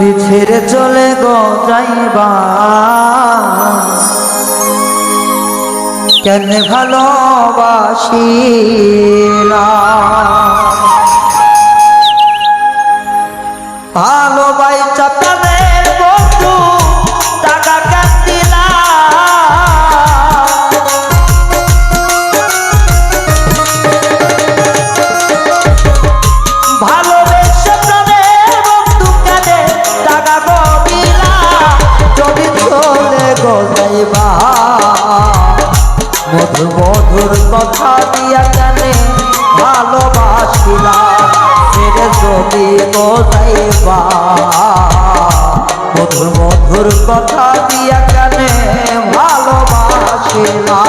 যদি ছেড়ে চলে গো যাইবা কেন ভালোবাসি কথা দিয়া জানে ভালোবাসি না ছেড়ে যদি যাইবা মধুর মধুর কথা দিয়া কেনে ভালোবাসিলা।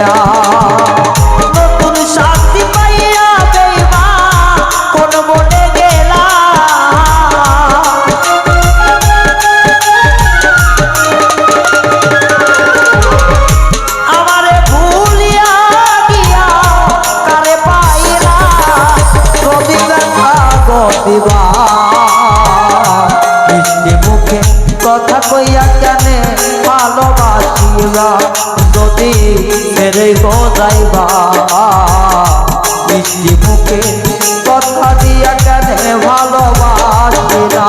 자. যদি ছেড়ে গো যাইবা মিষ্টি মুখে কথা দিয়া কেন ভালোবাসিলা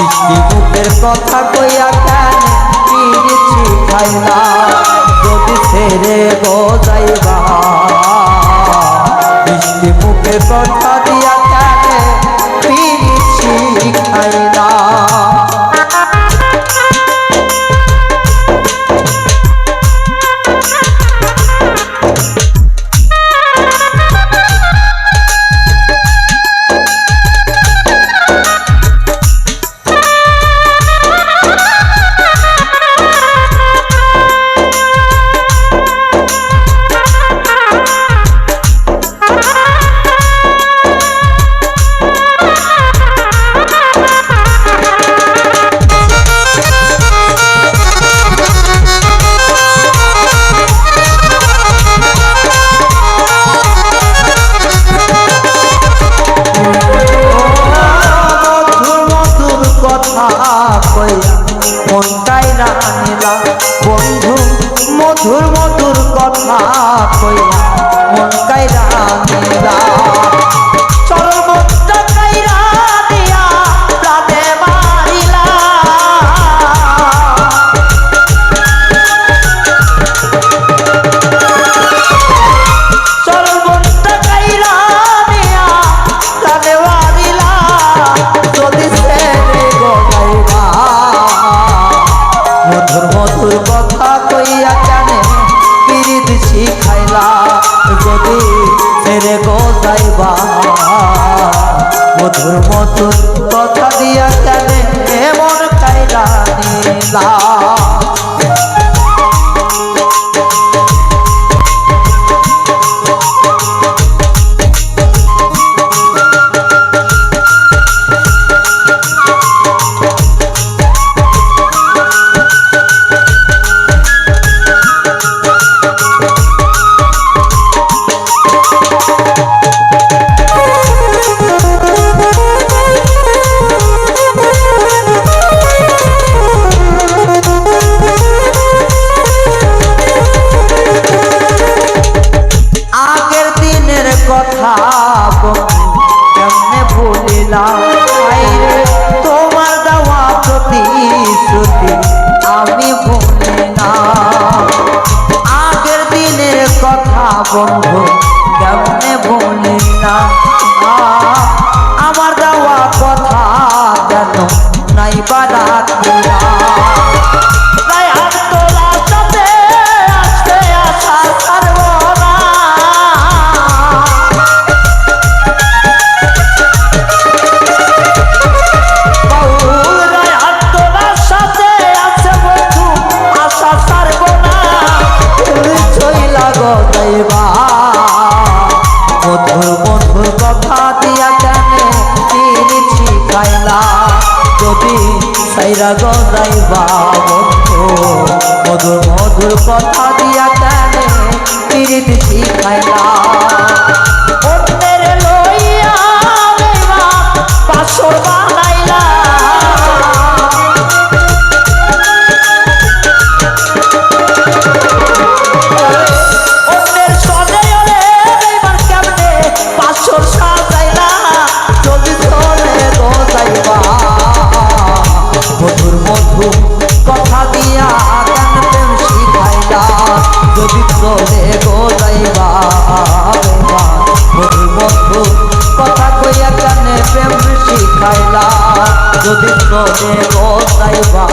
বৃষ্টি মুখের কথা কইয়া কেন পিড়িছি খাইলা? যদি ছেড়ে গো যাইবা। বৃষ্টি মুখের কথা দিয়া কইলা মনটাই রানিলা বন্ধু মধুর মধুর কথা কইলা। মনটাই রানিলা মধুর মতো रात मिला যাইবা মধুর মধুর কথা দিয়া তারে পীড়িত শিখাইলা। অন্যের লইয়া পাশর বা বন্ধু বন্ধু কথা কইয়া কানে প্রেম শিখাইলা। যদি তোদের যাইবা